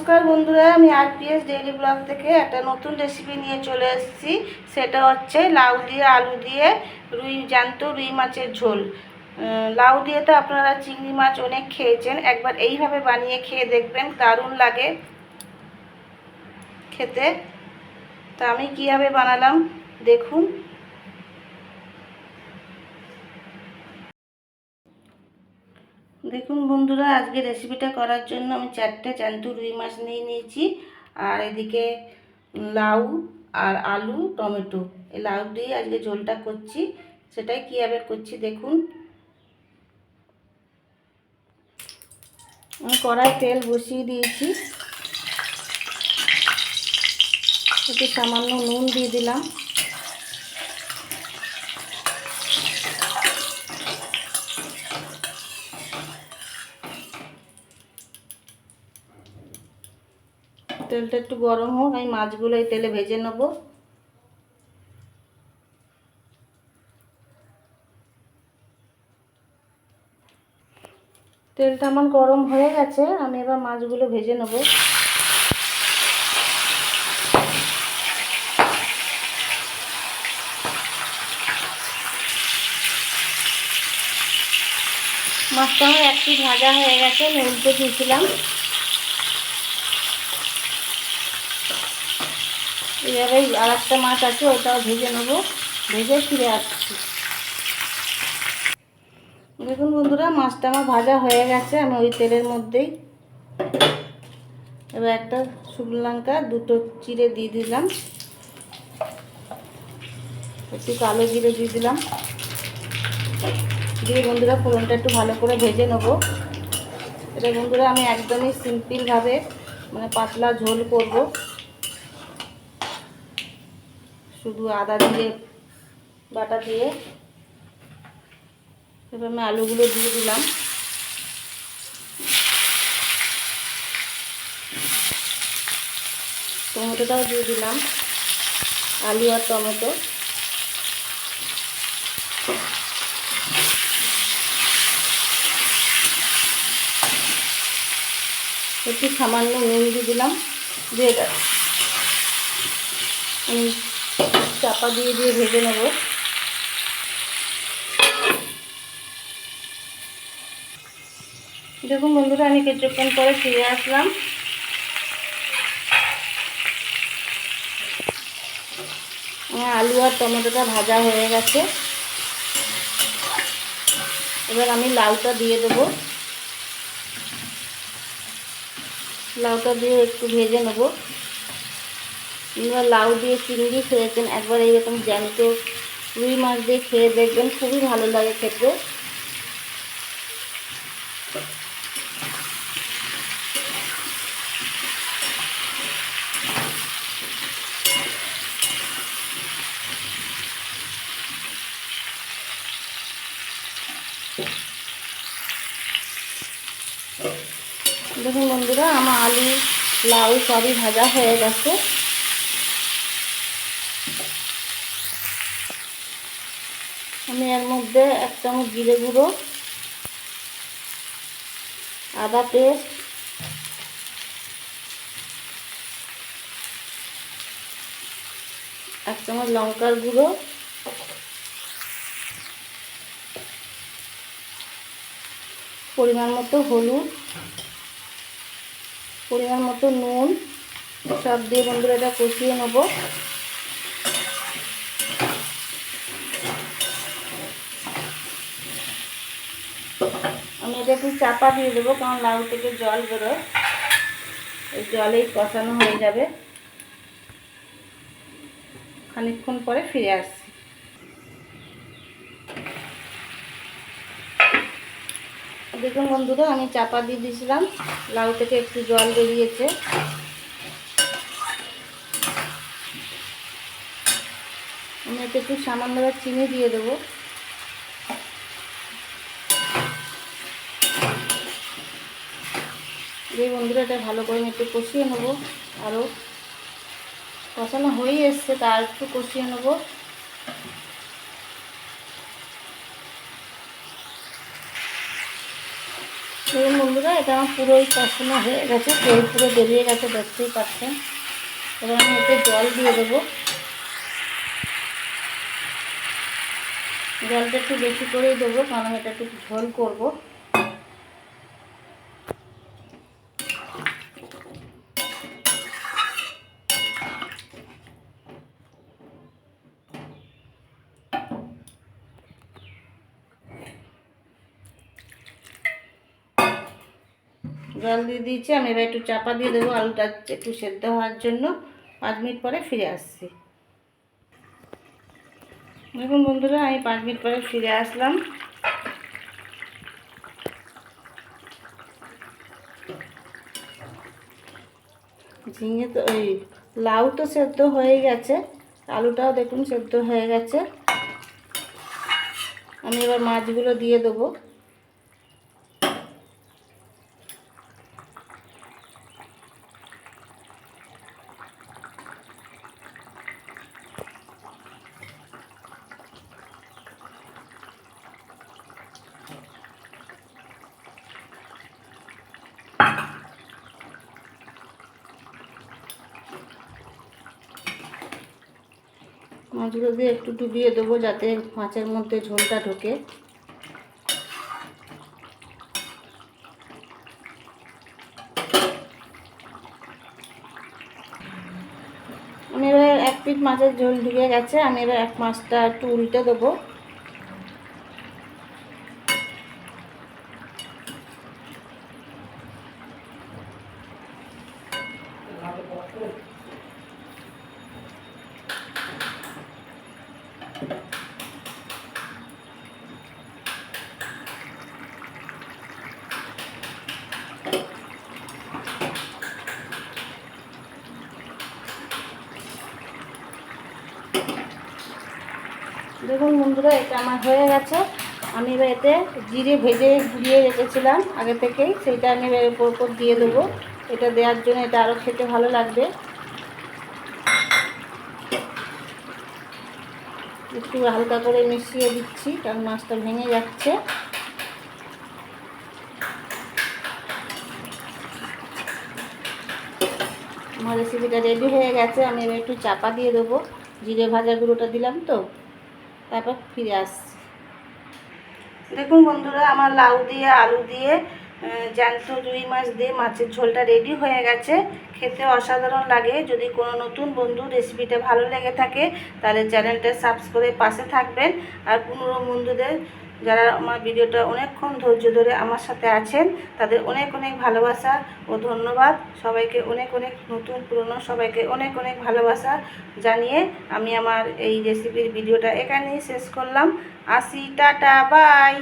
নমস্কার বন্ধুরা, আমি আরপিএস ডেইলি ব্লগ থেকে একটা নতুন রেসিপি নিয়ে চলে এসেছি। সেটা হচ্ছে লাউ দিয়ে আলু দিয়ে রুই জ্যান্ত রুই মাছের ঝোল। লাউ দিয়ে তো আপনারা চিংড়ি মাছ অনেক খেয়েছেন, একবার এইভাবে বানিয়ে খেয়ে দেখবেন, দারুণ লাগে খেতে। তা আমি কীভাবে বানালাম, দেখুন। দেখুন বন্ধুরা, আজকে রেসিপিটা করার জন্য আমি চারটে জ্যান্ত রুই মাছ নিয়ে নিয়েছি। আর এদিকে লাউ আর আলু, টমেটো, এই লাউ দিয়ে আজকে ঝোলটা করছি। সেটাই কীভাবে করছি দেখুন। আমি কড়াই তেল বসিয়ে দিয়েছি। একটু সামান্য নুন দিয়ে দিলাম। তেলটা একটু গরম হোক, আমি মাছগুলো এই তেলে ভেজে নেব। তেলটা আমার গরম হয়ে গেছে, আমি এবার মাছগুলো ভেজে নেব। মাছটা আমার একটু ভাজা হয়ে গেছে আমি উল্টে দিয়েছিলাম। এইভাবে আর একটা মাছ আছে, ওটাও ভেজে নেব। ভেজে ফিরে আসছি। দেখুন বন্ধুরা, মাছটা আমার ভাজা হয়ে গেছে, আমি ওই তেলের মধ্যেই এবার একটা শুকনো লঙ্কা, দুটো চিড়ে দিয়ে দিলাম। একটু কালো জিরে দিয়ে দিলাম। দিয়ে বন্ধুরা, ফোড়নটা একটু ভালো করে ভেজে নেব। এটা বন্ধুরা, আমি একদমই সিম্পলভাবে মানে পাতলা ঝোল করব। শুধু আদা দিয়ে, বাটা দিয়ে। এবার আমি আলুগুলো দিয়ে দিলাম। টমেটোটাও দিয়ে দিলাম। আলু আর টমেটো। একটু সামান্য নুন দিয়ে দিলাম। দিয়ে আমি চাপা দিয়ে দিয়ে ভেজে নেব। দেখুন বন্ধুরা, আমি কিছুক্ষণ পরে ফিরে আসলাম। আলু আর টমেটোটা ভাজা হয়ে গেছে। এবার আমি লাউটা দিয়ে দেবো। লাউটা দিয়ে একটু ভেজে নেব। আপনারা লাউ দিয়ে চিংড়ি খেয়েছেন, একবার এইরকম জ্যান্ত রুই মাছ দিয়ে খেয়ে দেখবেন, খুবই ভালো লাগে খেতে। দেখুন বন্ধুরা, আমার আলু, লাউ সবই ভাজা হয়ে গেছে। আমি এর মধ্যে এক চামচ জিরে গুঁড়ো, আদা পেস্ট, এক চামচ লঙ্কার গুঁড়ো, পরিমাণ মতো হলুদ, পরিমাণ মতো নুন। সব দিয়ে বন্ধুরা এটা কষিয়ে নেব। এটা একটু চাপা দিয়ে দেবো, কারণ লাউ থেকে জল বেরোয়। এই জলেই কষানো হয়ে যাবে। খানিকক্ষণ পরে ফিরে আসছি। দেখুন বন্ধুরা, আমি চাপা দিয়ে দিয়েছিলাম। লাউ থেকে একটু জল বেরিয়েছে। আমি এতে একটু সামান্যভাবে চিনি দিয়ে দেবো। যে বন্ধুরা ভালো করে একটু কষিয়ে নেব। আরও কষানো হয়েই এসছে, তা আর একটু কষিয়ে নেব। দেখুন বন্ধুরা এটা আমার পুরোই কষানো হয়ে গেছে, তেল পুরো বেরিয়ে গেছে, দেখতেই পাচ্ছেন। এবার আমি এতে জল দিয়ে দেবো। জলটা একটু বেশি করেই দেবো, কারণ এটা একটু ঝোল করব। জল দিয়ে দিয়েছি, আমি এবার একটু চাপা দিয়ে দেবো আলুটা একটু সেদ্ধ হওয়ার জন্য। পাঁচ মিনিট পরে ফিরে আসছি। দেখুন বন্ধুরা, আমি পাঁচ মিনিট পরে ফিরে আসলাম। ঝিঙে তো ওই লাউ তো সেদ্ধ হয়ে গেছে, আলুটাও দেখুন সেদ্ধ হয়ে গেছে। আমি এবার মাছগুলো দিয়ে দেবো। মাছগুলো দিয়ে একটু ডুবিয়ে দেবো যাতে মাছের মধ্যে ঝোলটা ঢোকে। আমি এবার এক পিঠ মাছের ঝোল ঢুকে গেছে, আমি এবার এক মাছটা একটু উল্টে দেবো। দেখুন বন্ধুরা, এটা আমার হয়ে গেছে। আমি এবার এতে জিরে ভেজে গুঁড়িয়ে রেখেছিলাম আগে থেকেই। সেইটা আমি এবার উপর উপর দিয়ে দেবো। এটা দেওয়ার জন্য এটা আরও খেতে ভালো লাগবে। একটু হালকা করে মিশিয়ে দিচ্ছি, কারণ মাছটা ভেঙে যাচ্ছে। আমার রেসিপিটা রেডি হয়ে গেছে। আমি এবার একটু চাপা দিয়ে দেবো। জিরে ভাজা গুঁড়োটা দিলাম তো। তারপর ফিরে আসছি। দেখুন বন্ধুরা, আমার লাউ দিয়ে, আলু দিয়ে জ্যান্ত রুই মাছ দিয়ে মাছের ঝোলটা রেডি হয়ে গেছে। খেতে অসাধারণ লাগে। যদি কোনো নতুন বন্ধু রেসিপিটা ভালো লেগে থাকে, তাহলে চ্যানেলটা সাবস্ক্রাইব পাশে থাকবেন। আর পুনরো বন্ধুদের যারা আমার ভিডিওটা অনেকক্ষণ ধৈর্য ধরে আমার সাথে আছেন, তাদের অনেক অনেক ভালোবাসা ও ধন্যবাদ। সবাইকে অনেক অনেক নতুন পুরনো সবাইকে অনেক অনেক ভালোবাসা জানিয়ে আমি আমার এই রেসিপির ভিডিওটা এখানেই শেষ করলাম। আসি, টাটা, বাই।